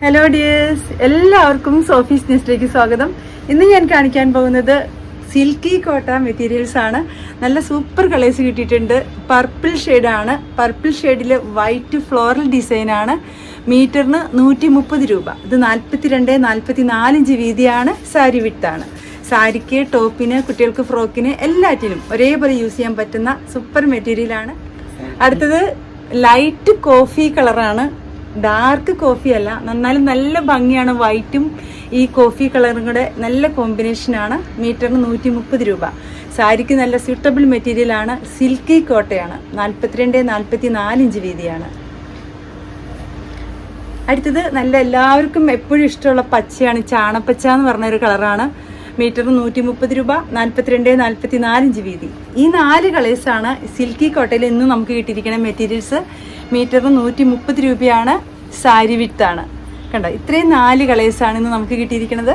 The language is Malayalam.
ഹലോ ഡിയേഴ്സ് എല്ലാവർക്കും സോഫീസ് ന്യൂസിലേക്ക് സ്വാഗതം. ഇന്ന് ഞാൻ കാണിക്കാൻ പോകുന്നത് സിൽക്കി കോട്ട മെറ്റീരിയൽസ് ആണ്. നല്ല സൂപ്പർ കളേഴ്സ് കിട്ടിയിട്ടുണ്ട്. പർപ്പിൾ ഷെയ്ഡാണ് പർപ്പിൾ ഷെയ്ഡിൽ വൈറ്റ് ഫ്ലോറൽ ഡിസൈൻ ആണ്. മീറ്ററിന് നൂറ്റി മുപ്പത് രൂപ. ഇത് നാൽപ്പത്തി രണ്ട് നാൽപ്പത്തി നാലിഞ്ച് വീതിയാണ് സാരി വിട്ടാണ് സാരിക്ക് ടോപ്പിന് കുട്ടികൾക്ക് ഫ്രോക്കിന് എല്ലാറ്റിനും ഒരേപോലെ യൂസ് ചെയ്യാൻ പറ്റുന്ന സൂപ്പർ മെറ്റീരിയലാണ് അടുത്തത് ലൈറ്റ് കോഫി കളറാണ് ഡാർക്ക് കോഫി അല്ല. എന്നാലും നല്ല ഭംഗിയാണ്. വൈറ്റും ഈ കോഫി കളറും കൂടെ നല്ല കോമ്പിനേഷനാണ് മീറ്ററിന് നൂറ്റി മുപ്പത് രൂപ. സാരിക്ക് നല്ല സ്യൂട്ടബിൾ മെറ്റീരിയലാണ് സിൽക്കി കോട്ടയാണ്. നാൽപ്പത്തിരണ്ട് നാൽപ്പത്തി നാലിഞ്ച് വീതിയാണ്. അടുത്തത് നല്ല എല്ലാവർക്കും എപ്പോഴും ഇഷ്ടമുള്ള പച്ചയാണ്. ചാണപ്പച്ച എന്ന് പറഞ്ഞൊരു കളറാണ് മീറ്ററിന് നൂറ്റി മുപ്പത് രൂപ നാൽപ്പത്തിരണ്ട് നാൽപ്പത്തി നാലിഞ്ച് വീതി. ഈ നാല് കളേഴ്സാണ് സിൽക്കി കോട്ടയിൽ ഇന്ന് നമുക്ക് കിട്ടിയിരിക്കുന്ന മെറ്റീരിയൽസ് മീറ്റർ നൂറ്റി മുപ്പത് രൂപയാണ് സാരി വിത്താണ് കണ്ടോ? ഇത്രയും നാല് കളേഴ്സാണ് ഇന്ന് നമുക്ക് കിട്ടിയിരിക്കുന്നത്.